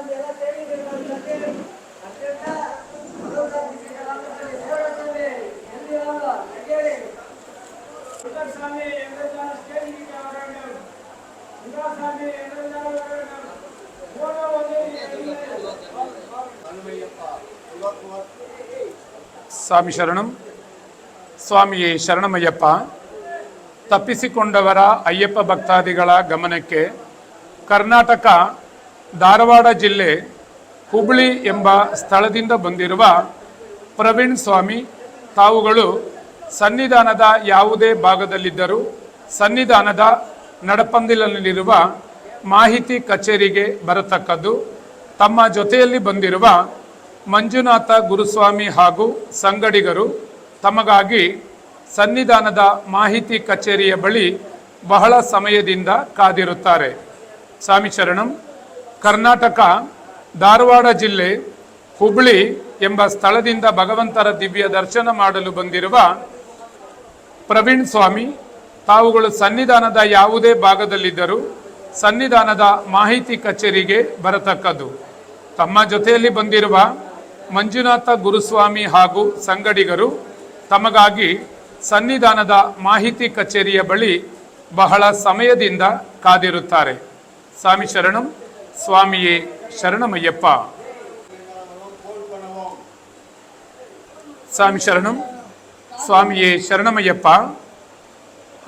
ಸ್ವಾಮಿ ಎಲ್ಲರೂ ಸ್ಟೇಜಿಗೆ ಬರಬೇಕು ಸ್ವಾಮಿ ಎಲ್ಲರೂ ಬರಬೇಕು ಫೋಟೋ ಸ್ವಾಮಿ ಶರಣಂ ಸ್ವಾಮಿಯೇ ಶರಣಮಯ್ಯಪ್ಪ ತಪ್ಪಿಸಿಕೊಂಡವರ ಅಯ್ಯಪ್ಪ ಭಕ್ತಾದಿಗಳ ಗಮನಕ್ಕೆ ಕರ್ನಾಟಕ ಧಾರವಾಡ ಜಿಲ್ಲೆ ಹುಬ್ಳಿ ಎಂಬ ಸ್ಥಳದಿಂದ ಬಂದಿರುವ ಪ್ರವೀಣ್ ಸ್ವಾಮಿ, ತಾವುಗಳು ಸನ್ನಿಧಾನದ ಯಾವುದೇ ಭಾಗದಲ್ಲಿದ್ದರೂ ಸನ್ನಿಧಾನದ ನಡಪಂದಿಲಲ್ಲಿರುವ ಮಾಹಿತಿ ಕಚೇರಿಗೆ ಬರತಕ್ಕದ್ದು, ತಮ್ಮ ಜೊತೆಯಲ್ಲಿ ಬಂದಿರುವ ಮಂಜುನಾಥ ಗುರುಸ್ವಾಮಿ ಹಾಗೂ ಸಂಗಡಿಗರು ತಮಗಾಗಿ ಸನ್ನಿಧಾನದ ಮಾಹಿತಿ ಕಚೇರಿಯ ಬಳಿ ಬಹಳ ಸಮಯದಿಂದ ಕಾದಿರುತ್ತಾರೆ. ಸ್ವಾಮಿ ಶರಣಂ. ಕರ್ನಾಟಕ ಧಾರವಾಡ ಜಿಲ್ಲೆ ಹುಬ್ಳಿ ಎಂಬ ಸ್ಥಳದಿಂದ ಭಗವಂತರ ದಿವ್ಯ ದರ್ಶನ ಮಾಡಲು ಬಂದಿರುವ ಪ್ರವೀಣ್ ಸ್ವಾಮಿ, ತಾವುಗಳು ಸನ್ನಿಧಾನದ ಯಾವುದೇ ಭಾಗದಲ್ಲಿದ್ದರೂ ಸನ್ನಿಧಾನದ ಮಾಹಿತಿ ಕಚೇರಿಗೆ ಬರತಕ್ಕದ್ದು. ತಮ್ಮ ಜೊತೆಯಲ್ಲಿ ಬಂದಿರುವ ಮಂಜುನಾಥ ಗುರುಸ್ವಾಮಿ ಹಾಗೂ ಸಂಗಡಿಗರು ತಮಗಾಗಿ ಸನ್ನಿಧಾನದ ಮಾಹಿತಿ ಕಚೇರಿಯ ಬಳಿ ಬಹಳ ಸಮಯದಿಂದ ಕಾದಿರುತ್ತಾರೆ. ಸ್ವಾಮಿ ಶರಣಂ. స్వామియే శరణమయ్యప్ప. స్వామి శరణం. స్వామియే శరణమయ్యప్ప.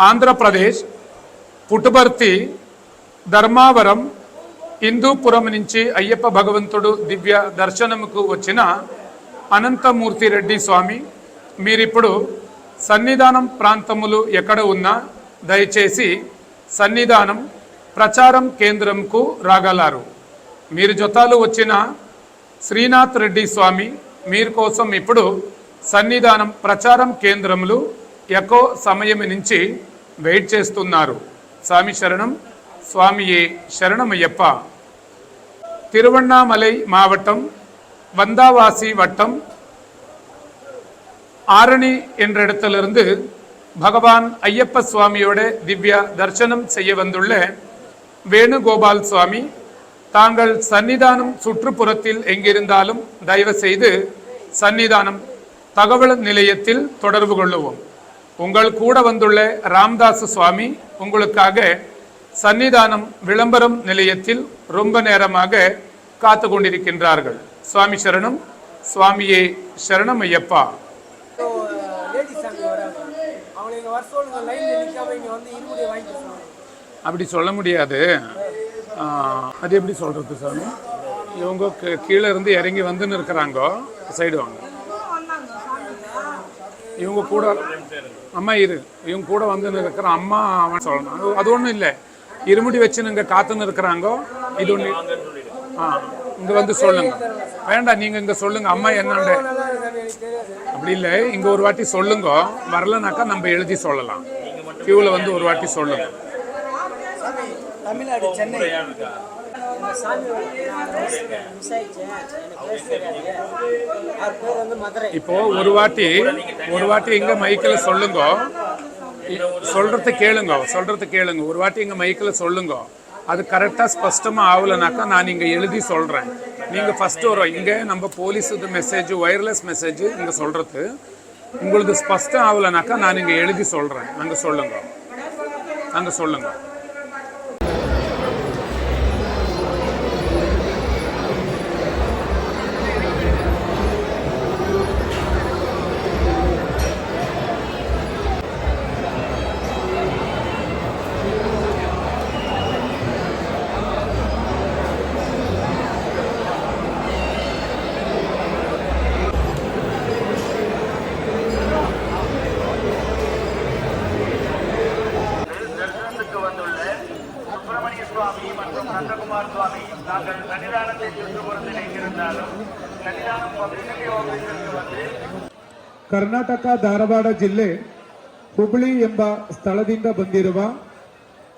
ఆంధ్రప్రదేశ్ పుట్టుబర్తి ధర్మావరం హిందూపురం నుంచి అయ్యప్ప భగవంతుడు దివ్య దర్శనముకు వచ్చిన అనంతమూర్తి రెడ్డి స్వామి మీరిప్పుడు సన్నిధానం ప్రాంతములు ఎక్కడ ఉన్నా దయచేసి సన్నిధానం ప్రచారం కేంద్రంకు రాగలరు మీరు జొతాలు వచ్చిన శ్రీనాథ్ రెడ్డి స్వామి మీరు కోసం ఇప్పుడు సన్నిధానం ప్రచారం కేంద్రములు ఎక్కువ సమయం నుంచి వెయిట్ చేస్తున్నారు స్వామి శరణం స్వామియే శరణమయ్యప్ప திருவண்ணாமலை மாவட்டம் வந்தாவாசி வட்டம் ஆரணி என்ற இடத்திலிருந்து பகவான் ஐயப்ப சுவாமியோட திவ்ய தரிசனம் செய்ய வந்துள்ள வேணுகோபால் சுவாமி தாங்கள் சன்னிதானம் சுற்றுப்புறத்தில் எங்கிருந்தாலும் தயவு செய்து சன்னிதானம் தகவல் நிலையத்தில் தொடர்பு கொள்ளுவோம். உங்கள் கூட வந்துள்ள ராம்தாஸ் சுவாமி உங்களுக்காக சன்னிதானம் விளம்பரம் நிலையத்தில் ரொம்ப நேரமாக காத்து கொண்டிருக்கின்றார்கள். சுவாமி சரணம் சுவாமியே சரணம் ஐயப்பா. Uh, வர சொல்லுங்க லைன்ல நிக்காம இங்க வந்து இருமுடியை வாங்கிட்டு அப்படி சொல்ல முடியாது. அது எப்படி சொல்கிறது சாமி இவங்க கீ- கீழே இருந்து இறங்கி வந்துன்னு இருக்கிறாங்கோ சைடு வாங்க. இவங்க கூட அம்மா இரு. இவங்க கூட வந்துன்னு இருக்கிற அம்மா அவன் சொல்லணும். அது- அது ஒன்றும் இல்லை. இருமுடி வச்சு இங்கே காத்துன்னு இருக்கிறாங்கோ இது ஒன்று ஆ இங்கே வந்து சொல்லுங்க. வேண்டாம் நீங்கள் இங்கே சொல்லுங்க. அம்மா என்னண்டு அப்படி இல்லை. இங்கே ஒரு வாட்டி சொல்லுங்க. வரலனாக்கா நம்ம எழுதி சொல்லலாம். கியூவில் வந்து ஒரு வாட்டி சொல்லுங்க. தமிழ்நாடு சென்னை. இப்போ ஒரு வாட்டி ஒரு வாட்டி இங்க மைக்கில் சொல்லுங்க. சொல்றது கேளுங்க சொல்றது கேளுங்க. ஒரு வாட்டி இங்க மைக்கில் சொல்லுங்க. அது கரெக்டாக ஸ்பஷ்டமாக ஆகலைனாக்கா நான் இங்கே எழுதி சொல்கிறேன் நீங்கள் ஃபஸ்ட்டு வரும் இங்கே நம்ம போலீஸ் இது மெசேஜ் ஒயர்லெஸ் மெசேஜ் இங்கே சொல்கிறது உங்களது ஸ்பஷ்டம் ஆகலைனாக்கா நான் இங்கே எழுதி சொல்கிறேன் அங்கே சொல்லுங்க. அங்கே சொல்லுங்க. மற்றும் நந்தகுமார் சுவாமி தாங்கள் சன்னிதானத்தை சுற்றுப்புறத்தில் எங்கிருந்தாலும் சன்னிதானம் பப்ளிசிட்டி ஆபீஸிற்கு வந்து ಕರ್ನಾಟಕ ಧಾರವಾಡ ಜಿಲ್ಲೆ ಹುಬ್ಳಿ ಎಂಬ ಸ್ಥಳದಿಂದ ಬಂದಿರುವ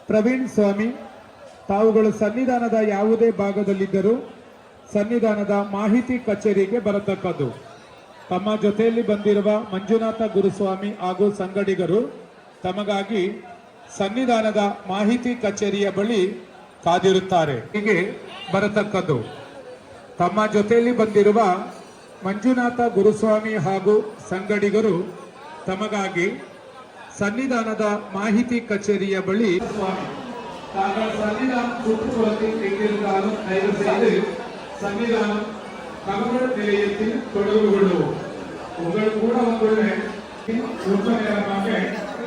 ಪ್ರವೀಣ್ ಸ್ವಾಮಿ ತಾವುಗಳು ಸನ್ನಿಧಾನದ ಯಾವುದೇ ಭಾಗದಲ್ಲಿದ್ದರೂ ಸನ್ನಿಧಾನದ ಮಾಹಿತಿ ಕಚೇರಿಗೆ ಬರತಕ್ಕದ್ದು ತಮ್ಮ ಜೊತೆಯಲ್ಲಿ ಬಂದಿರುವ ಮಂಜುನಾಥ ಗುರುಸ್ವಾಮಿ ಹಾಗೂ ಸಂಗಡಿಗರು ತಮಗಾಗಿ ಸನ್ನಿಧಾನದ ಮಾಹಿತಿ ಕಚೇರಿಯ ಬಳಿ ಕಾದಿರುತ್ತಾರೆ ಹೀಗೆ ಬರತಕ್ಕದ್ದು ತಮ್ಮ ಜೊತೆಯಲ್ಲಿ ಬಂದಿರುವ ಮಂಜುನಾಥ ಗುರುಸ್ವಾಮಿ ಹಾಗೂ ಸಂಗಡಿಗರು ತಮಗಾಗಿ ಸನ್ನಿಧಾನದ ಮಾಹಿತಿ ಕಚೇರಿಯ ಬಳಿ சுவாமி தாங்கள் சன்னிதானம் சுற்றுப்புறத்தில் எங்கிருந்தாலும் தயவு செய்து சன்னிதானம் தகவல் நிலையத்தில் தொடர்பு கொள்வோம் உங்கள் கூட வந்துள்ள ரொம்ப நேரமாக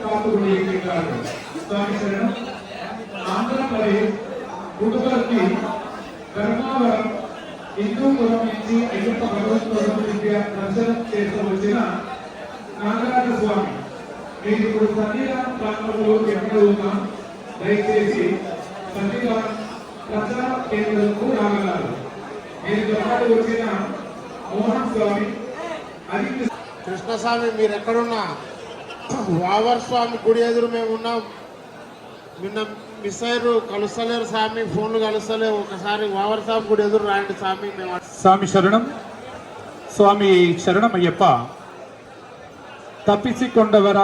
காத்துக் கொண்டிருக்கிறார்கள் சுவாமி சரணம் ఆంధ్రప్రదేశ్ పుట్టుకలకి హిందూపురం నుంచి అయ్యప్ప భగవత్వరం విద్య దర్శనం చేస్తూ వచ్చిన నాగరాజ స్వామి. మీరు ఇప్పుడు సన్నిధానం ప్రాంతంలో ఎక్కడ ఉన్నా దయచేసి సన్నిధానం ప్రచార కేంద్రంకు రాగలరు. మీరు జపాటు వచ్చిన మోహన్ స్వామి అది కృష్ణస్వామి మీరు ఎక్కడున్నా? వావర్ స్వామి గుడి ఎదురు మేము ఉన్నాం. నిన్న మిస్ అయ్యారు కలుస్తలేరు స్వామి ఫోన్లు కలుస్తలేవు ఒకసారి వావర్ స్వామి గుడి ఎదురు రాండి స్వామి మేము ಸ್ವಾಮಿ ಶರಣಂ ಸ್ವಾಮಿ ಶರಣಮಯ್ಯಪ್ಪ ತಪ್ಪಿಸಿಕೊಂಡವರ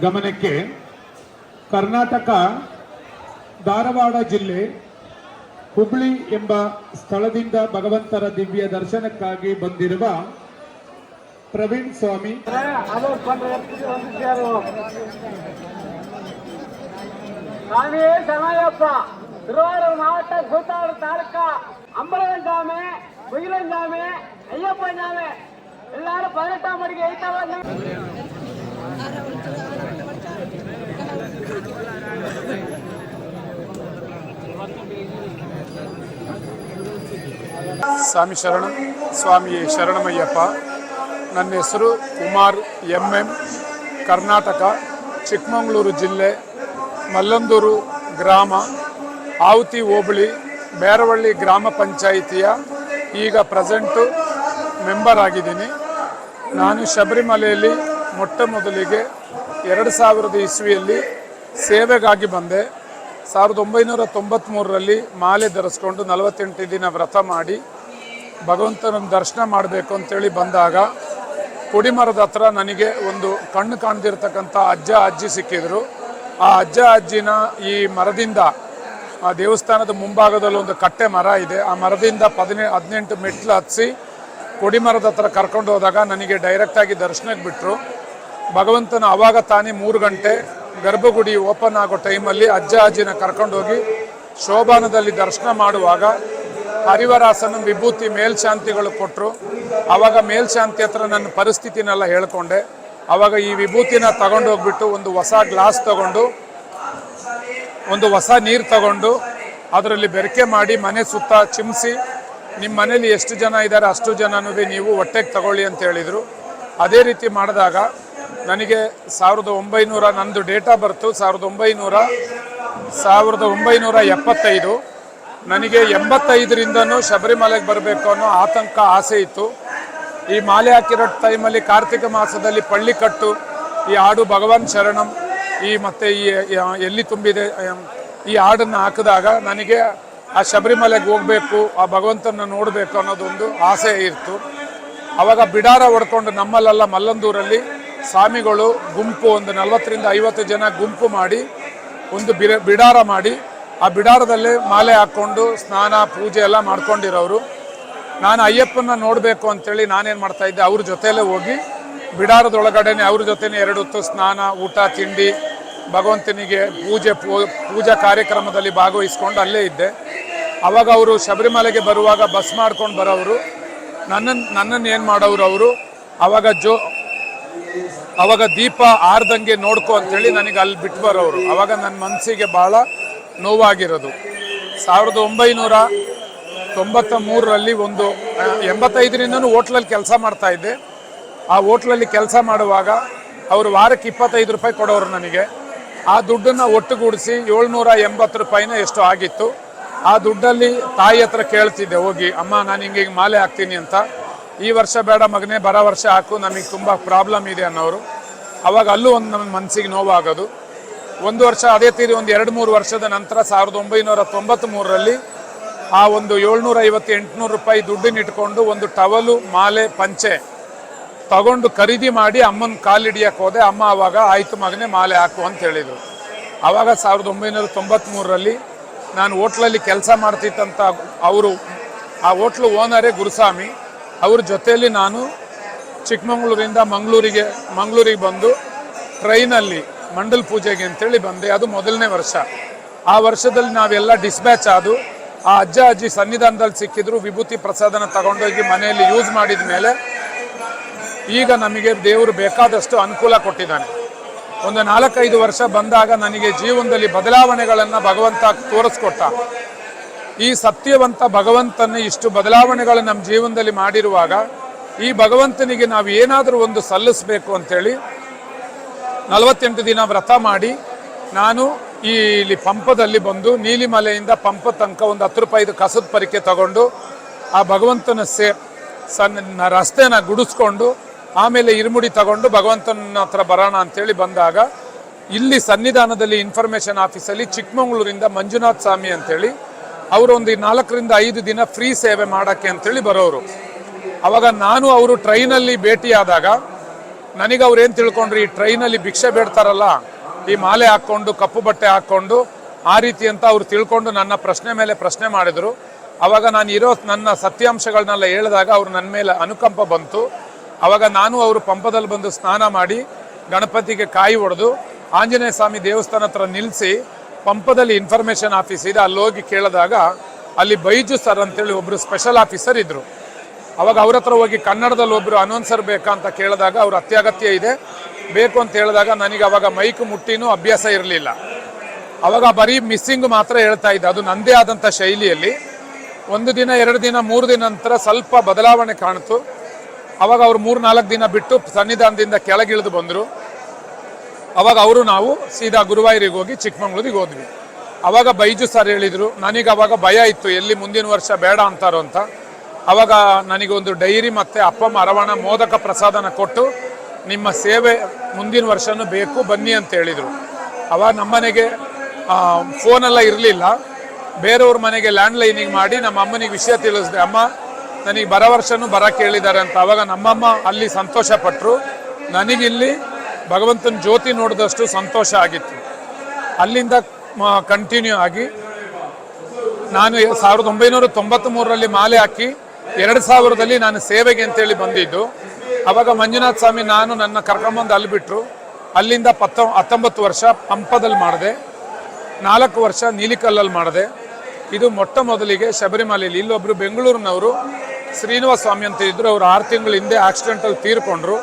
ಗಮನಕ್ಕೆ ಕರ್ನಾಟಕ ಧಾರವಾಡ ಜಿಲ್ಲೆ ಹುಬ್ಳಿ ಎಂಬ ಸ್ಥಳದಿಂದ ಭಗವಂತರ ದಿವ್ಯ ದರ್ಶನಕ್ಕಾಗಿ ಬಂದಿರುವ ಪ್ರವೀಣ್ ಸ್ವಾಮಿ அலோஸ் பண்ற இடத்துக்கு வந்து சேருவோம் சாமி சமயப்பா திருவாரூர் மாவட்டம் கூத்தாடு தாலுக்கா அம்பலவன் சாமி முகிலன் சாமி ஐயப்பன் சாமி எல்லாரும் பதினெட்டாம் மணிக்கு எய்த்தா வந்து ಸ್ವಾಮಿ ಶರಣಂ ಸ್ವಾಮಿ ಶರಣಮಯ್ಯಪ್ಪ ನನ್ನ ಹೆಸರು ಕುಮಾರ್ ಎಂ ಎಂ ಕರ್ನಾಟಕ ಚಿಕ್ಕಮಗಳೂರು ಜಿಲ್ಲೆ ಮಲ್ಲಂದೂರು ಗ್ರಾಮ, ಆವತಿ ಹೋಬಳಿ ಬೇರವಳ್ಳಿ ಗ್ರಾಮ ಪಂಚಾಯಿತಿಯ ಈಗ ಪ್ರೆಸೆಂಟು ಮೆಂಬರ್ ಆಗಿದ್ದೀನಿ. ನಾನು ಶಬರಿಮಲೆಯಲ್ಲಿ ಮೊಟ್ಟ ಮೊದಲಿಗೆ ಎರಡು ಸಾವಿರದ ಇಸ್ವಿಯಲ್ಲಿ ಸೇವೆಗಾಗಿ ಬಂದೆ. ಸಾವಿರದ ಒಂಬೈನೂರ ತೊಂಬತ್ತ್ಮೂರರಲ್ಲಿ ಮಾಲೆ ಧರಿಸ್ಕೊಂಡು ನಲವತ್ತೆಂಟು ದಿನ ವ್ರತ ಮಾಡಿ ಭಗವಂತನ ದರ್ಶನ ಮಾಡಬೇಕು ಅಂತೇಳಿ ಬಂದಾಗ ಕುಡಿಮರದ ಹತ್ರ ನನಗೆ ಒಂದು ಕಣ್ಣು ಕಾಣ್ದಿರ್ತಕ್ಕಂಥ ಅಜ್ಜ ಅಜ್ಜಿ ಸಿಕ್ಕಿದ್ರು. ಆ ಅಜ್ಜ ಅಜ್ಜಿನ ಈ ಮರದಿಂದ, ಆ ದೇವಸ್ಥಾನದ ಮುಂಭಾಗದಲ್ಲಿ ಒಂದು ಕಟ್ಟೆ ಮರ ಇದೆ. ಆ ಮರದಿಂದ ಪದಿನೆ, ಹದಿನೆಂಟು ಮೆಟ್ಲು ಹತ್ತಿಸಿ ಕೊಡಿಮರದ ಹತ್ರ ಕರ್ಕೊಂಡು ಹೋದಾಗ ನನಗೆ ಡೈರೆಕ್ಟಾಗಿ ದರ್ಶನಕ್ಕೆ ಬಿಟ್ಟರು ಭಗವಂತನ ಅವಾಗ ತಾನೇ ಮೂರು ಗಂಟೆ ಗರ್ಭಗುಡಿ ಓಪನ್ ಆಗೋ ಟೈಮಲ್ಲಿ ಅಜ್ಜ ಅಜ್ಜಿನ ಕರ್ಕೊಂಡೋಗಿ ಶೋಭಾನದಲ್ಲಿ ದರ್ಶನ ಮಾಡುವಾಗ ಹರಿವರಾಸನ ವಿಭೂತಿ ಮೇಲ್ಶಾಂತಿಗಳು ಕೊಟ್ಟರು ಆವಾಗ ಮೇಲ್ಶಾಂತಿ ಹತ್ರ ನನ್ನ ಪರಿಸ್ಥಿತಿನೆಲ್ಲ ಹೇಳ್ಕೊಂಡೆ. ಆವಾಗ ಈ ವಿಭೂತಿನ ತಗೊಂಡೋಗ್ಬಿಟ್ಟು ಒಂದು ಹೊಸ ಗ್ಲಾಸ್ ತಗೊಂಡು, ಒಂದು ಹೊಸ ನೀರು ತಗೊಂಡು ಅದರಲ್ಲಿ ಬೆರಕೆ ಮಾಡಿ ಮನೆ ಸುತ್ತ ಚಿಮ್ಸಿ ನಿಮ್ಮ ಮನೇಲಿ ಎಷ್ಟು ಜನ ಇದ್ದಾರೆ ಅಷ್ಟು ಜನನೂ ನೀವು ಹೊಟ್ಟೆಗೆ ತಗೊಳ್ಳಿ ಅಂತ ಹೇಳಿದರು. ಅದೇ ರೀತಿ ಮಾಡಿದಾಗ ನನಗೆ ಸಾವಿರದ ಒಂಬೈನೂರ ನಂದು ಡೇಟಾ ಬರ್ತು ಸಾವಿರದ ಒಂಬೈನೂರ ಸಾವಿರದ ಒಂಬೈನೂರ ಎಪ್ಪತ್ತೈದು. ನನಗೆ ಎಂಬತ್ತೈದರಿಂದನೂ ಶಬರಿಮಲೆಗೆ ಬರಬೇಕು ಅನ್ನೋ ಆತಂಕ, ಆಸೆ ಇತ್ತು. ಈ ಮಾಲೆ ಹಾಕಿರೋ ಟೈಮಲ್ಲಿ ಕಾರ್ತಿಕ ಮಾಸದಲ್ಲಿ ಪಳ್ಳಿ ಕಟ್ಟು ಈ ಹಾಡು ಭಗವಾನ್ ಶರಣಂ, ಈ ಮತ್ತೆ ಈ ಎಲ್ಲಿ ತುಂಬಿದೆ ಈ ಹಾಡನ್ನು ಹಾಕಿದಾಗ ನನಗೆ ಆ ಶಬರಿಮಲೆಗೆ ಹೋಗಬೇಕು, ಆ ಭಗವಂತನ ನೋಡಬೇಕು ಅನ್ನೋದೊಂದು ಆಸೆ ಇತ್ತು. ಅವಾಗ ಬಿಡಾರ ಹೊಡ್ಕೊಂಡು ನಮ್ಮಲ್ಲೆಲ್ಲ ಮಲ್ಲಂದೂರಲ್ಲಿ ಸ್ವಾಮಿಗಳು ಗುಂಪು ಒಂದು ನಲವತ್ತರಿಂದ ಐವತ್ತು ಜನ ಗುಂಪು ಮಾಡಿ, ಒಂದು ಬಿಡಾರ ಮಾಡಿ, ಆ ಬಿಡಾರದಲ್ಲಿ ಮಾಲೆ ಹಾಕ್ಕೊಂಡು ಸ್ನಾನ, ಪೂಜೆ ಎಲ್ಲ ಮಾಡ್ಕೊಂಡಿರೋರು. ನಾನು ಅಯ್ಯಪ್ಪನ ನೋಡಬೇಕು ಅಂತೇಳಿ ನಾನೇನು ಮಾಡ್ತಾ ಇದ್ದೆ, ಅವ್ರ ಜೊತೆಲೇ ಹೋಗಿ ಬಿಡಾರದೊಳಗಡೆನೆ ಅವ್ರ ಜೊತೆನೇ ಎರಡು ಹೊತ್ತು ಸ್ನಾನ, ಊಟ, ತಿಂಡಿ, ಭಗವಂತನಿಗೆ ಪೂಜೆ ಪೂಜಾ ಕಾರ್ಯಕ್ರಮದಲ್ಲಿ ಭಾಗವಹಿಸ್ಕೊಂಡು ಅಲ್ಲೇ ಇದ್ದೆ. ಅವಾಗ ಅವರು ಶಬರಿಮಲೆಗೆ ಬರುವಾಗ ಬಸ್ ಮಾಡ್ಕೊಂಡು ಬರೋರು ನನ್ನನ್ನು ನನ್ನನ್ನು ಏನು ಮಾಡೋರು ಅವರು, ಅವಾಗ ಜೋ, ಅವಾಗ ದೀಪ ಆರ್ದಂಗೆ ನೋಡ್ಕೊ ಅಂತೇಳಿ ನನಗೆ ಅಲ್ಲಿ ಬಿಟ್ಟು ಬರೋರು ಅವಾಗ ನನ್ನ ಮನಸ್ಸಿಗೆ ಭಾಳ ನೋವಾಗಿರೋದು. ಸಾವಿರದ ಒಂಬೈನೂರ ತೊಂಬತ್ತ ಮೂರರಲ್ಲಿ ಒಂದು ಎಂಬತ್ತೈದರಿಂದನೂ ಹೋಟ್ಲಲ್ಲಿ ಕೆಲಸ ಮಾಡ್ತಾ ಇದ್ದೆ. ಆ ಹೋಟ್ಲಲ್ಲಿ ಕೆಲಸ ಮಾಡುವಾಗ ಅವರು ವಾರಕ್ಕೆ ಇಪ್ಪತ್ತೈದು ರೂಪಾಯಿ ಕೊಡೋರು ನನಗೆ. ಆ ದುಡ್ಡನ್ನು ಒಟ್ಟುಗೂಡಿಸಿ ಏಳ್ನೂರ ಎಂಬತ್ತು ರೂಪಾಯಿನ ಎಷ್ಟು ಆಗಿತ್ತು. ಆ ದುಡ್ಡಲ್ಲಿ ತಾಯಿ ಹತ್ರ ಕೇಳ್ತಿದ್ದೆ, ಹೋಗಿ, ಅಮ್ಮ, ನಾನು ಹಿಂಗೆ ಹಿಂಗೆ ಮಾಲೆ ಹಾಕ್ತೀನಿ ಅಂತ. ಈ ವರ್ಷ ಬೇಡ ಮಗನೇ, ಬರೋ ವರ್ಷ ಹಾಕು, ನಮಗೆ ತುಂಬ ಪ್ರಾಬ್ಲಮ್ ಇದೆ ಅನ್ನೋರು. ಅವಾಗ ಅಲ್ಲೂ ಒಂದು ನಮ್ಮ ಮನಸ್ಸಿಗೆ ನೋವಾಗೋದು. ಒಂದು ವರ್ಷ ಅದೇ ತೀರಿ, ಒಂದು ಎರಡು ಮೂರು ವರ್ಷದ ನಂತರ ಸಾವಿರದ ಒಂಬೈನೂರ ತೊಂಬತ್ತ್ಮೂರರಲ್ಲಿ ಆ ಒಂದು ಏಳ್ನೂರ ಐವತ್ತು ಎಂಟುನೂರು ರೂಪಾಯಿ ದುಡ್ಡನ್ನ ಇಟ್ಕೊಂಡು ಒಂದು ಟವಲು, ಮಾಲೆ, ಪಂಚೆ ತಗೊಂಡು ಖರೀದಿ ಮಾಡಿ ಅಮ್ಮನ ಕಾಲಿಡಿಯಕ್ಕೆ ಹೋದೆ. ಅಮ್ಮ ಅವಾಗ, ಆಯಿತು ಮಗನೇ, ಮಾಲೆ ಹಾಕು ಅಂತ ಹೇಳಿದರು. ಆವಾಗ ಸಾವಿರದ ಒಂಬೈನೂರ ತೊಂಬತ್ತ್ಮೂರರಲ್ಲಿ ನಾನು ಹೋಟ್ಲಲ್ಲಿ ಕೆಲಸ ಮಾಡ್ತಿತ್ತಂತ ಅವರು, ಆ ಹೋಟ್ಲು ಓನರೇ ಗುರುಸ್ವಾಮಿ. ಅವ್ರ ಜೊತೆಯಲ್ಲಿ ನಾನು ಚಿಕ್ಕಮಂಗ್ಳೂರಿಂದ ಮಂಗಳೂರಿಗೆ ಮಂಗಳೂರಿಗೆ ಬಂದು ಟ್ರೈನಲ್ಲಿ ಮಂಡಲ್ ಪೂಜೆಗೆ ಅಂತೇಳಿ ಬಂದೆ. ಅದು ಮೊದಲನೇ ವರ್ಷ. ಆ ವರ್ಷದಲ್ಲಿ ನಾವೆಲ್ಲ ಡಿಸ್ಬ್ಯಾಚ್ ಆದು ಆ ಅಜ್ಜ ಅಜ್ಜಿ ಸನ್ನಿಧಾನದಲ್ಲಿ ಸಿಕ್ಕಿದ್ರು, ವಿಭೂತಿ ಪ್ರಸಾದನ ತಗೊಂಡೋಗಿ ಮನೆಯಲ್ಲಿ ಯೂಸ್ ಮಾಡಿದ ಮೇಲೆ ಈಗ ನಮಗೆ ದೇವರು ಬೇಕಾದಷ್ಟು ಅನುಕೂಲ ಕೊಟ್ಟಿದ್ದಾನೆ. ಒಂದು ನಾಲ್ಕೈದು ವರ್ಷ ಬಂದಾಗ ನನಗೆ ಜೀವನದಲ್ಲಿ ಬದಲಾವಣೆಗಳನ್ನು ಭಗವಂತ ತೋರಿಸ್ಕೊಟ್ಟ. ಈ ಸತ್ಯವಂತ ಭಗವಂತನ ಇಷ್ಟು ಬದಲಾವಣೆಗಳು ನಮ್ಮ ಜೀವನದಲ್ಲಿ ಮಾಡಿರುವಾಗ ಈ ಭಗವಂತನಿಗೆ ನಾವು ಏನಾದರೂ ಒಂದು ಸಲ್ಲಿಸಬೇಕು ಅಂತೇಳಿ ನಲವತ್ತೆಂಟು ದಿನ ವ್ರತ ಮಾಡಿ ನಾನು ಈ ಇಲ್ಲಿ ಪಂಪದಲ್ಲಿ ಬಂದು ನೀಲಿಮಲೆಯಿಂದ ಪಂಪ ತನಕ ಒಂದು ಹತ್ತು ರೂಪಾಯಿದು ಕಸದ ಪರಿಕೆ ತಗೊಂಡು ಆ ಭಗವಂತನ ಸೇ ಸಣ್ಣ ರಸ್ತೆನ ಗುಡಿಸ್ಕೊಂಡು ಆಮೇಲೆ ಇರುಮುಡಿ ತಗೊಂಡು ಭಗವಂತನ ಹತ್ರ ಬರೋಣ ಅಂತೇಳಿ ಬಂದಾಗ ಇಲ್ಲಿ ಸನ್ನಿಧಾನದಲ್ಲಿ ಇನ್ಫಾರ್ಮೇಷನ್ ಆಫೀಸಲ್ಲಿ ಚಿಕ್ಕಮಗಳೂರಿಂದ ಮಂಜುನಾಥ್ ಸ್ವಾಮಿ ಅಂತೇಳಿ ಅವರು ಒಂದು ನಾಲ್ಕರಿಂದ ಐದು ದಿನ ಫ್ರೀ ಸೇವೆ ಮಾಡೋಕ್ಕೆ ಅಂತೇಳಿ ಬರೋರು. ಅವಾಗ ನಾನು ಅವರು ಟ್ರೈನಲ್ಲಿ ಭೇಟಿಯಾದಾಗ ನನಗೆ ಅವ್ರು ಏನು ತಿಳ್ಕೊಂಡ್ರು, ಈ ಟ್ರೈನಲ್ಲಿ ಭಿಕ್ಷೆ ಬೇಡ್ತಾರಲ್ಲ ಈ ಮಾಲೆ ಹಾಕ್ಕೊಂಡು ಕಪ್ಪು ಬಟ್ಟೆ ಹಾಕ್ಕೊಂಡು ಆ ರೀತಿ ಅಂತ ಅವ್ರು ತಿಳ್ಕೊಂಡು ನನ್ನ ಪ್ರಶ್ನೆ ಮೇಲೆ ಪ್ರಶ್ನೆ ಮಾಡಿದ್ರು. ಅವಾಗ ನಾನು ಇರೋ ನನ್ನ ಸತ್ಯಾಂಶಗಳನ್ನೆಲ್ಲ ಹೇಳಿದಾಗ ಅವ್ರು ನನ್ನ ಮೇಲೆ ಅನುಕಂಪ ಬಂತು. ಅವಾಗ ನಾನು ಅವರು ಪಂಪದಲ್ಲಿ ಬಂದು ಸ್ನಾನ ಮಾಡಿ ಗಣಪತಿಗೆ ಕಾಯಿ ಹೊಡೆದು ಆಂಜನೇಯ ಸ್ವಾಮಿ ದೇವಸ್ಥಾನ ಹತ್ರ ನಿಲ್ಲಿಸಿ ಪಂಪದಲ್ಲಿ ಇನ್ಫಾರ್ಮೇಷನ್ ಆಫೀಸ್ ಇದೆ, ಅಲ್ಲಿ ಹೋಗಿ ಕೇಳಿದಾಗ ಅಲ್ಲಿ ಬೈಜು ಸರ್ ಅಂತೇಳಿ ಒಬ್ಬರು ಸ್ಪೆಷಲ್ ಆಫೀಸರ್ ಇದ್ದರು ಅವಾಗ ಅವ್ರ ಹೋಗಿ ಕನ್ನಡದಲ್ಲಿ ಒಬ್ಬರು ಅನೌನ್ಸರ್ ಬೇಕಾ ಅಂತ ಕೇಳಿದಾಗ ಅವ್ರು ಅತ್ಯಗತ್ಯ ಇದೆ. ಬೇಕು ಅಂತ ಹೇಳಿದಾಗ ನನಗೆ ಅವಾಗ ಮೈಕ್ ಮುಟ್ಟಿನೂ ಅಭ್ಯಾಸ ಇರಲಿಲ್ಲ. ಅವಾಗ ಬರೀ ಮಿಸ್ಸಿಂಗ್ ಮಾತ್ರ ಹೇಳ್ತಾ ಇದ್ದೆ. ಅದು ನಂದೇ ಆದಂಥ ಶೈಲಿಯಲ್ಲಿ. ಒಂದು ದಿನ, ಎರಡು ದಿನ, ಮೂರು ದಿನ ನಂತರ ಸ್ವಲ್ಪ ಬದಲಾವಣೆ ಕಾಣಿತು. ಅವಾಗ ಅವರು ಮೂರು ನಾಲ್ಕು ದಿನ ಬಿಟ್ಟು ಸನ್ನಿಧಾನದಿಂದ ಕೆಳಗಿಳಿದು ಬಂದರು. ಅವಾಗ ಅವರು ನಾವು ಸೀದಾ ಗುರುವಾಯೂರಿಗೆ ಹೋಗಿ ಚಿಕ್ಕಮಂಗ್ಳೂರಿಗೆ ಹೋದ್ವಿ. ಅವಾಗ ಬೈಜು ಸರ್ ಹೇಳಿದರು, ನನಗೆ ಅವಾಗ ಭಯ ಇತ್ತು, ಎಲ್ಲಿ ಮುಂದಿನ ವರ್ಷ ಬೇಡ ಅಂತಾರೋ ಅಂತ. ಅವಾಗ ನನಗೆ ಒಂದು ಡೈರಿ ಮತ್ತು ಅಪ್ಪಮ್ಮ ಅರವಣ ಮೋದಕ ಪ್ರಸಾದನ ಕೊಟ್ಟು ನಿಮ್ಮ ಸೇವೆ ಮುಂದಿನ ವರ್ಷನೂ ಬೇಕು, ಬನ್ನಿ ಅಂತ ಹೇಳಿದರು. ಅವಾಗ ನಮ್ಮನೆಗೆ ಫೋನೆಲ್ಲ ಇರಲಿಲ್ಲ. ಬೇರೆಯವ್ರ ಮನೆಗೆ ಲ್ಯಾಂಡ್ ಲ್ಯಾಂಡ್ಲೈನಿಂಗ್ ಮಾಡಿ ನಮ್ಮ ಅಮ್ಮನಿಗೆ ವಿಷಯ ತಿಳಿಸಿದೆ, ಅಮ್ಮ, ನನಗೆ ಬರೋ ವರ್ಷನೂ ಬರಕ್ಕೆ ಹೇಳಿದ್ದಾರೆ ಅಂತ. ಅವಾಗ ನಮ್ಮಮ್ಮ ಅಲ್ಲಿ ಸಂತೋಷ ಪಟ್ಟರು ನನಗಿಲ್ಲಿ ಭಗವಂತನ ಜ್ಯೋತಿ ನೋಡಿದಷ್ಟು ಸಂತೋಷ ಆಗಿತ್ತು. ಅಲ್ಲಿಂದ ಕಂಟಿನ್ಯೂ ಆಗಿ ನಾನು ಸಾವಿರದ ಒಂಬೈನೂರ ತೊಂಬತ್ತ್ ಮೂರರಲ್ಲಿ ಮಾಲೆ ಹಾಕಿ, ಎರಡು ಸಾವಿರದಲ್ಲಿ ನಾನು ಸೇವೆಗೆ ಅಂತೇಳಿ ಬಂದಿದ್ದು. ಅವಾಗ ಮಂಜುನಾಥ ಸ್ವಾಮಿ ನಾನು ನನ್ನ ಕರ್ಕೊಂಬಂದು ಅಲ್ಲಿ ಬಿಟ್ಟರು ಅಲ್ಲಿಂದ ಪತ್ತ, ಹತ್ತೊಂಬತ್ತು ವರ್ಷ ಪಂಪದಲ್ಲಿ ಮಾಡಿದೆ. ನಾಲ್ಕು ವರ್ಷ ನೀಲಿಕಲ್ಲಲ್ಲಿ ಮಾಡಿದೆ. ಇದು ಮೊಟ್ಟ ಮೊದಲಿಗೆ ಶಬರಿಮಲೆಯಲ್ಲಿ. ಇಲ್ಲೊಬ್ಬರು ಬೆಂಗಳೂರಿನವರು ಶ್ರೀನಿವಾಸ ಸ್ವಾಮಿ ಅಂತ ಇದ್ದರು ಅವರು ಆರು ತಿಂಗಳ ಹಿಂದೆ ಆಕ್ಸಿಡೆಂಟಲ್ಲಿ ತೀರ್ಕೊಂಡ್ರು.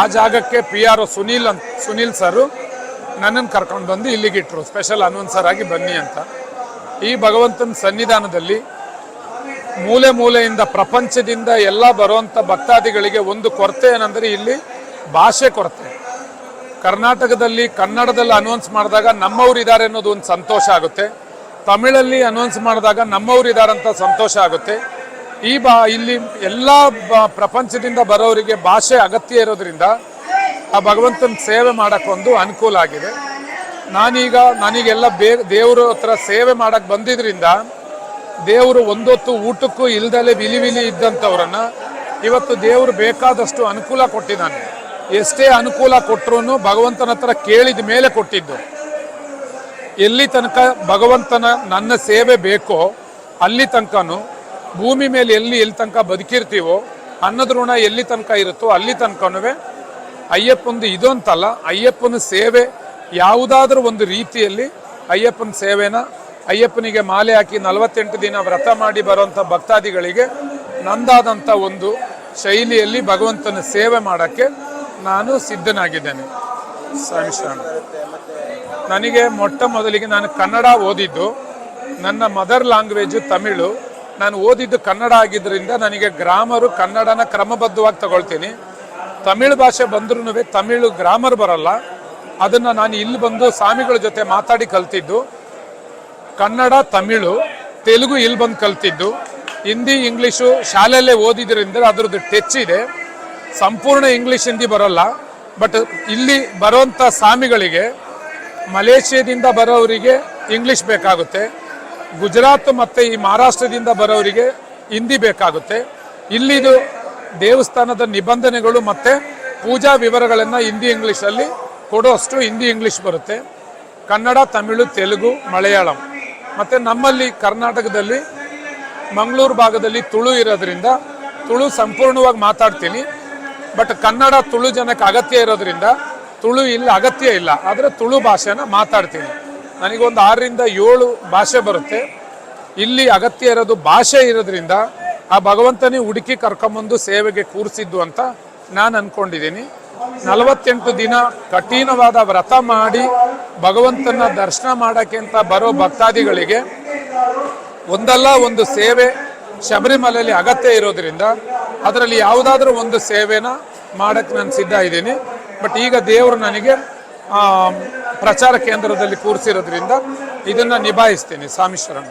ಆ ಜಾಗಕ್ಕೆ ಪಿ ಆರ್ ಒ ಸುನೀಲ್ ಅಂತ, ಸುನೀಲ್ ಸರು ನನ್ನನ್ನು ಕರ್ಕೊಂಡು ಬಂದು ಇಲ್ಲಿಗಿಟ್ರು ಸ್ಪೆಷಲ್ ಅನೌನ್ಸರ್ ಆಗಿ ಬನ್ನಿ ಅಂತ. ಈ ಭಗವಂತನ ಸನ್ನಿಧಾನದಲ್ಲಿ ಮೂಲೆ ಮೂಲೆಯಿಂದ ಪ್ರಪಂಚದಿಂದ ಎಲ್ಲ ಬರುವಂಥ ಭಕ್ತಾದಿಗಳಿಗೆ ಒಂದು ಕೊರತೆ ಏನಂದರೆ ಇಲ್ಲಿ ಭಾಷೆ ಕೊರತೆ. ಕರ್ನಾಟಕದಲ್ಲಿ, ಕನ್ನಡದಲ್ಲಿ ಅನೌನ್ಸ್ ಮಾಡಿದಾಗ ನಮ್ಮವ್ರು ಇದ್ದಾರೆ ಅನ್ನೋದು ಒಂದು ಸಂತೋಷ ಆಗುತ್ತೆ. ತಮಿಳಲ್ಲಿ ಅನೌನ್ಸ್ ಮಾಡಿದಾಗ ನಮ್ಮವ್ರು ಇದ್ದಾರೆ ಅಂತ ಸಂತೋಷ ಆಗುತ್ತೆ. ಈ ಬಾ, ಇಲ್ಲಿ ಎಲ್ಲ ಪ್ರಪಂಚದಿಂದ ಬರೋರಿಗೆ ಭಾಷೆ ಅಗತ್ಯ ಇರೋದ್ರಿಂದ ಆ ಭಗವಂತನ ಸೇವೆ ಮಾಡೋಕ್ಕೊಂದು ಅನುಕೂಲ ಆಗಿದೆ. ನಾನೀಗ, ನನಗೆಲ್ಲ ಬೇ, ದೇವರ ಹತ್ರ ಸೇವೆ ಮಾಡಕ್ಕೆ ಬಂದಿದ್ರಿಂದ ದೇವರು ಒಂದೊತ್ತು ಊಟಕ್ಕೂ ಇಲ್ದಲೆ ವಿಲಿ ವಿಲಿ ಇದ್ದಂಥವ್ರನ್ನ ಇವತ್ತು ದೇವರು ಬೇಕಾದಷ್ಟು ಅನುಕೂಲ ಕೊಟ್ಟಿದ್ದಾನೆ. ಎಷ್ಟೇ ಅನುಕೂಲ ಕೊಟ್ಟರು ಭಗವಂತನ ಹತ್ರ ಕೇಳಿದ ಮೇಲೆ ಕೊಟ್ಟಿದ್ದು. ಎಲ್ಲಿ ತನಕ ಭಗವಂತನ ನನ್ನ ಸೇವೆ ಬೇಕೋ ಅಲ್ಲಿ ತನಕನು, ಭೂಮಿ ಮೇಲೆ ಎಲ್ಲಿ ಎಲ್ಲಿ ತನಕ ಬದುಕಿರ್ತೀವೋ, ಅನ್ನದ ಋಣ ಎಲ್ಲಿ ತನಕ ಇರುತ್ತೋ ಅಲ್ಲಿ ತನಕನೂ ಅಯ್ಯಪ್ಪಂದು ಇದು ಅಂತಲ್ಲ ಅಯ್ಯಪ್ಪನ ಸೇವೆ ಯಾವುದಾದ್ರೂ ಒಂದು ರೀತಿಯಲ್ಲಿ ಅಯ್ಯಪ್ಪನ ಸೇವೆನ ಅಯ್ಯಪ್ಪನಿಗೆ ಮಾಲೆ ಹಾಕಿ ನಲವತ್ತೆಂಟು ದಿನ ವ್ರತ ಮಾಡಿ ಬರುವಂಥ ಭಕ್ತಾದಿಗಳಿಗೆ ನಂದಾದಂಥ ಒಂದು ಶೈಲಿಯಲ್ಲಿ ಭಗವಂತನ ಸೇವೆ ಮಾಡೋಕ್ಕೆ ನಾನು ಸಿದ್ಧನಾಗಿದ್ದೇನೆ. ಸ್ವಾಮಿ ಶರಣ ನನಗೆ ಮೊಟ್ಟ ಮೊದಲಿಗೆ ನಾನು ಕನ್ನಡ ಓದಿದ್ದು, ನನ್ನ ಮದರ್ ಲ್ಯಾಂಗ್ವೇಜು ತಮಿಳು. ನಾನು ಓದಿದ್ದು ಕನ್ನಡ ಆಗಿದ್ದರಿಂದ ನನಗೆ ಗ್ರಾಮರು ಕನ್ನಡನ ಕ್ರಮಬದ್ಧವಾಗಿ ತಗೊಳ್ತೀನಿ. ತಮಿಳು ಭಾಷೆ ಬಂದ್ರೂ ತಮಿಳು ಗ್ರಾಮರ್ ಬರಲ್ಲ. ಅದನ್ನು ನಾನು ಇಲ್ಲಿ ಬಂದು ಸ್ವಾಮಿಗಳ ಜೊತೆ ಮಾತಾಡಿ ಕಲ್ತಿದ್ದು. ಕನ್ನಡ, ತಮಿಳು, ತೆಲುಗು ಇಲ್ಲಿ ಬಂದು ಕಲ್ತಿದ್ದು. ಹಿಂದಿ ಇಂಗ್ಲೀಷು ಶಾಲೆಯಲ್ಲೇ ಓದಿದ್ರಿಂದ ಅದ್ರದ್ದು ಟಚ್ ಇದೆ. ಸಂಪೂರ್ಣ ಇಂಗ್ಲೀಷ್, ಹಿಂದಿ ಬರೋಲ್ಲ. ಬಟ್ ಇಲ್ಲಿ ಬರುವಂಥ ಸ್ವಾಮಿಗಳಿಗೆ, ಮಲೇಷ್ಯಾದಿಂದ ಬರೋವರಿಗೆ ಇಂಗ್ಲೀಷ್ ಬೇಕಾಗುತ್ತೆ. ಗುಜರಾತ್ ಮತ್ತು ಈ ಮಹಾರಾಷ್ಟ್ರದಿಂದ ಬರೋವರಿಗೆ ಹಿಂದಿ ಬೇಕಾಗುತ್ತೆ. ಇಲ್ಲಿದು ದೇವಸ್ಥಾನದ ನಿಬಂಧನೆಗಳು ಮತ್ತು ಪೂಜಾ ವಿವರಗಳನ್ನು ಹಿಂದಿ ಇಂಗ್ಲೀಷಲ್ಲಿ ಕೊಡೋಷ್ಟು ಹಿಂದಿ ಇಂಗ್ಲೀಷ್ ಬರುತ್ತೆ. ಕನ್ನಡ, ತಮಿಳು, ತೆಲುಗು, ಮಲಯಾಳಂ. ಮತ್ತು ನಮ್ಮಲ್ಲಿ ಕರ್ನಾಟಕದಲ್ಲಿ ಮಂಗಳೂರು ಭಾಗದಲ್ಲಿ ತುಳು ಇರೋದ್ರಿಂದ ತುಳು ಸಂಪೂರ್ಣವಾಗಿ ಮಾತಾಡ್ತೀನಿ. ಬಟ್ ಕನ್ನಡ ತುಳು ಜನಕ್ಕೆ ಅಗತ್ಯ ಇರೋದ್ರಿಂದ ತುಳು ಇಲ್ಲಿ ಅಗತ್ಯ ಇಲ್ಲ. ಆದರೆ ತುಳು ಭಾಷೆನ ಮಾತಾಡ್ತೀನಿ. ನನಗೊಂದು ಆರರಿಂದ ಏಳು ಭಾಷೆ ಬರುತ್ತೆ. ಇಲ್ಲಿ ಅಗತ್ಯ ಇರೋದು ಭಾಷೆ ಇರೋದ್ರಿಂದ ಆ ಭಗವಂತನೇ ಹುಡುಕಿ ಕರ್ಕೊಂಬಂದು ಸೇವೆಗೆ ಕೂರಿಸಿದ್ದು ಅಂತ ನಾನು ಅನ್ಕೊಂಡಿದ್ದೀನಿ. ನಲವತ್ತೆಂಟು ದಿನ ಕಠಿಣವಾದ ವ್ರತ ಮಾಡಿ ಭಗವಂತನ ದರ್ಶನ ಮಾಡೋಕ್ಕೆ ಅಂತ ಬರೋ ಭಕ್ತಾದಿಗಳಿಗೆ ಒಂದಲ್ಲ ಒಂದು ಸೇವೆ ಶಬರಿಮಲೆಯಲ್ಲಿ ಅಗತ್ಯ ಇರೋದ್ರಿಂದ ಅದರಲ್ಲಿ ಯಾವುದಾದ್ರೂ ಒಂದು ಸೇವೆನ ಮಾಡಕ್ಕೆ ನಾನು ಸಿದ್ಧ ಇದ್ದೀನಿ. ಬಟ್ ಈಗ ದೇವರು ನನಗೆ ಪ್ರಚಾರ ಕೇಂದ್ರದಲ್ಲಿ ಕೂರಿಸಿರೋದ್ರಿಂದ ಇದನ್ನು ನಿಭಾಯಿಸ್ತೀನಿ ಸ್ವಾಮಿ ಶರಣ